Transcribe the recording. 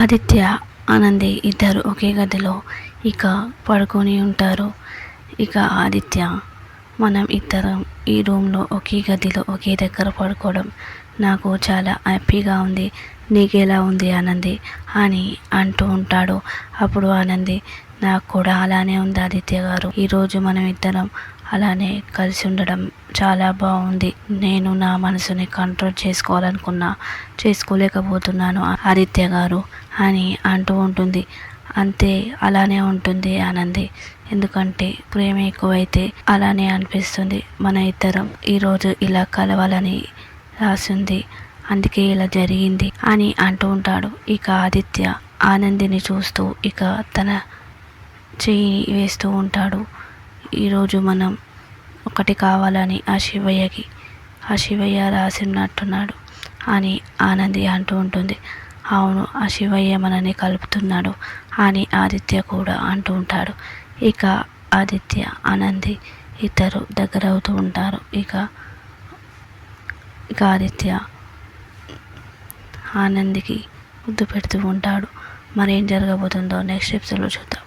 ఆదిత్య ఆనంది ఇద్దరు ఒకే గదిలో ఇక పడుకొని ఉంటారు. ఇక ఆదిత్య మనం ఇద్దరం ఈ రూమ్లో ఒకే గదిలో ఒకే దగ్గర పడుకోవడం నాకు చాలా హ్యాపీగా ఉంది. నీకెలా ఉంది ఆనంది? అని అంటూ ఉంటాడు. అప్పుడు ఆనంది నాకు కూడా అలానే ఉంది ఆదిత్య గారు. ఈరోజు మనం ఇద్దరం అలానే కలిసి ఉండడం చాలా బాగుంది. నేను నా మనసుని కంట్రోల్ చేసుకోవాలనుకున్నా చేసుకోలేకపోతున్నాను ఆదిత్య గారు అని అంటూ ఉంటుంది. అంతే అలానే ఉంటుంది ఆనంది. ఎందుకంటే ప్రేమ ఎక్కువైతే అలానే అనిపిస్తుంది. మన ఇద్దరం ఈరోజు ఇలా కలవాలని రాసింది అందుకే ఇలా జరిగింది అని అంటూ ఉంటాడు. ఇక ఆదిత్య ఆనందిని చూస్తూ ఇక తన చేయి వేస్తూ ఉంటాడు. ఈరోజు మనం ఒకటి కావాలని ఆ శివయ్యకి ఆ శివయ్య రాసినట్టున్నాడు అని ఆనంది అంటూ ఉంటుంది. అవును ఆ శివయ్య మనని కలుపుతున్నాడు అని ఆదిత్య కూడా అంటూ ఉంటాడు. ఇక ఆదిత్య ఆనంది ఇద్దరు దగ్గర అవుతూ ఉంటారు. ఇక ఇక ఆదిత్య ఆనందికి ముద్దు పెడుతూ ఉంటాడు. మరి ఏం జరగబోతుందో నెక్స్ట్ ఎపిసోడ్లో చూద్దాం.